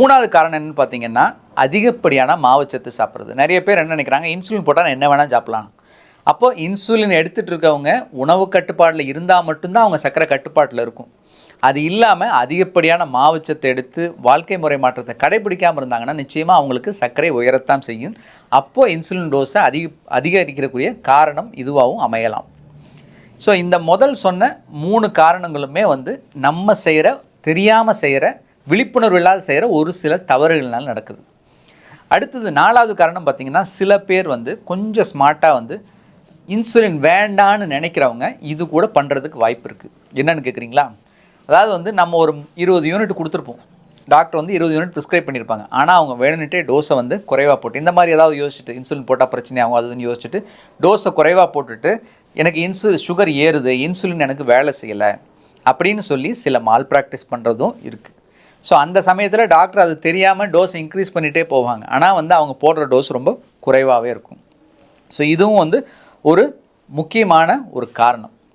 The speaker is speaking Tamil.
மூணாவது காரணம் என்னன்னு பார்த்தீங்கன்னா அதிகப்படியான மாவுச்சத்து சாப்பிட்றது. நிறைய பேர் என்ன நினைக்கிறாங்க இன்சுலின் போட்டால் என்ன வேணால் சாப்பிடலாம் அப்போ இன்சுலின் எடுத்துகிட்டு இருக்கவங்க உணவு கட்டுப்பாட்டில் இருந்தால் மட்டும்தான் அவங்க சர்க்கரை கட்டுப்பாட்டில் இருக்கும். அது இல்லாமல் அதிகப்படியான மாவுச்சத்தை எடுத்து வாழ்க்கை முறை மாற்றத்தை கடைபிடிக்காமல் இருந்தாங்கன்னா நிச்சயமாக அவங்களுக்கு சர்க்கரை உயரத்தான் செய்யும். அப்போது இன்சுலின் டோஸை அதிக அதிகரிக்கக்கூடிய காரணம் இதுவாகவும் அமையலாம். ஸோ இந்த முதல் சொன்ன மூணு காரணங்களுமே வந்து நம்ம செய்கிற தெரியாமல் செய்கிற விழிப்புணர்வு இல்லாத செய்கிற ஒரு சில தவறுகள்னால நடக்குது. அடுத்தது நாலாவது காரணம் பார்த்திங்கன்னா சில பேர் வந்து கொஞ்சம் ஸ்மார்ட்டாக வந்து இன்சுலின் வேண்டான்னு நினைக்கிறவங்க இது கூட பண்ணுறதுக்கு வாய்ப்பு இருக்குது என்னன்னு கேட்குறீங்களா அதாவது வந்து நம்ம ஒரு இருபது யூனிட் கொடுத்துருப்போம். டாக்டர் வந்து இருபது யூனிட் ப்ரிஸ்கிரைப் பண்ணியிருப்பாங்க ஆனால் அவங்க வேணுன்ட்டே டோஸை வந்து குறைவாக போட்டு இந்த மாதிரி ஏதாவது யோசிச்சுட்டு இன்சுலின் போட்டால் பிரச்சனை ஆகும் அதுன்னு யோசிச்சுட்டு டோஸை குறைவாக போட்டுட்டு எனக்கு இன்சு சுகர் ஏறுது இன்சுலின் எனக்கு வேலை செய்யலை அப்படின்னு சொல்லி சில மால் ப்ராக்டிஸ் பண்ணுறதும் இருக்குது ஸோ அந்த சமயத்தில் டாக்டர் அது தெரியாமல் டோஸ் இன்க்ரீஸ் பண்ணிகிட்டே போவாங்க. ஆனால் வந்து அவங்க போடுற டோஸ் ரொம்ப குறைவாகவே இருக்கும். ஸோ இதுவும் வந்து ஒரு முக்கியமான ஒரு காரணம்.